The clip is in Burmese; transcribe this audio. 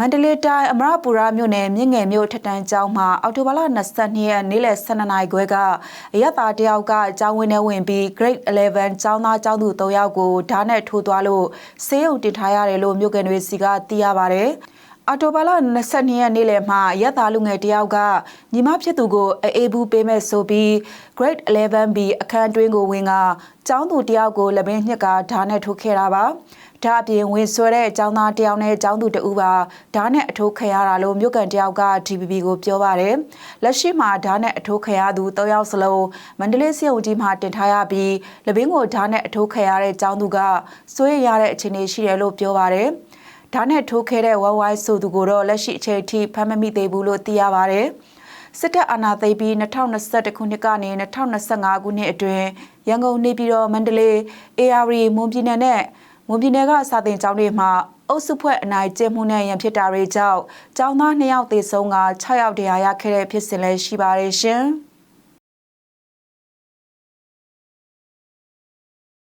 မန္တလေးတိုင်းအမရပူရမြို့နယ်မြင့်ငယ်မြို့ထက်တန်းကျောင်းမှာအော်တိုဘာလ22ရက်နေ့လယ်12နာရီခွဲကအရက်သားတယောက်ကကျောင်းဝင်းထဲဝင်ပြီး Grade 11ကျောင်းသားကျောင်းသူ3ယောက်ကိုဓာတ်နဲ့ထိုးသွားလို့ဆေးရုံတင်ထားရတယ်လို့မြို့ကန်တွေစီကသိရပါဗျ။ အော်တိုဘာလ22ရက်နေ့လယ်မှာရက်သားလူငယ်တယောက်ကညီမဖြစ်သူကိုအေးဘူးပေးမဲ့ဆိုပြီး Grade 11B အခန်းတွင်းကိုဝင်ကကျောင်းသူတယောက်ကိုလက်ဘင်းညှက်ကဓာတ်နဲ့ထိုးခဲ့တာပါ။ဒါအပြင်ဝင်ဆွဲတဲ့အကြောင်းသားတယောက်နဲ့အကြောင်းသူတဦးပါဓာတ်နဲ့အထိုးခံရတာလို့မြို့ကန်တယောက်က TPP ကိုပြောပါတယ်လက်ရှိမှာဓာတ်နဲ့အထိုးခံရသူ၃ယောက်စလုံးမန္တလေးစစ်အုပ်ကြီးမှာတင်ထားရပြီးလပင်းကိုဓာတ်နဲ့အထိုးခံရတဲ့အကြောင်းသူကစိုးရိမ်ရတဲ့အခြေအနေရှိတယ်လို့ပြောပါတယ် ဓာတ်နဲ့ထိုးခဲ့တဲ့ဝဝိုင်းဆိုသူကိုတော့လက်ရှိအချိန်ထိဖမ်းမမိသေးဘူးလို့သိရပါတယ်စစ်တပ်အာဏာသိမ်းပြီး2021ခုနှစ်ကနေ2025ခုနှစ်အတွင်းရန်ကုန်နေပြည်တော်မန္တလေး AR မွန်ပြည်နယ်နဲ့မွန်ပြည်နယ်ကစာတင်ကျောင်းတွေမှာအုပ်စုဖွဲ့အနိုင်ကျင့်မှုနဲ့ရန်ဖြစ်တာတွေကြောင့်ကျောင်းသား2ယောက်သေဆုံးက6ယောက်တရားရခဲ့တဲ့ဖြစ်စဉ်လည်းရှိပါတယ်ရှင်။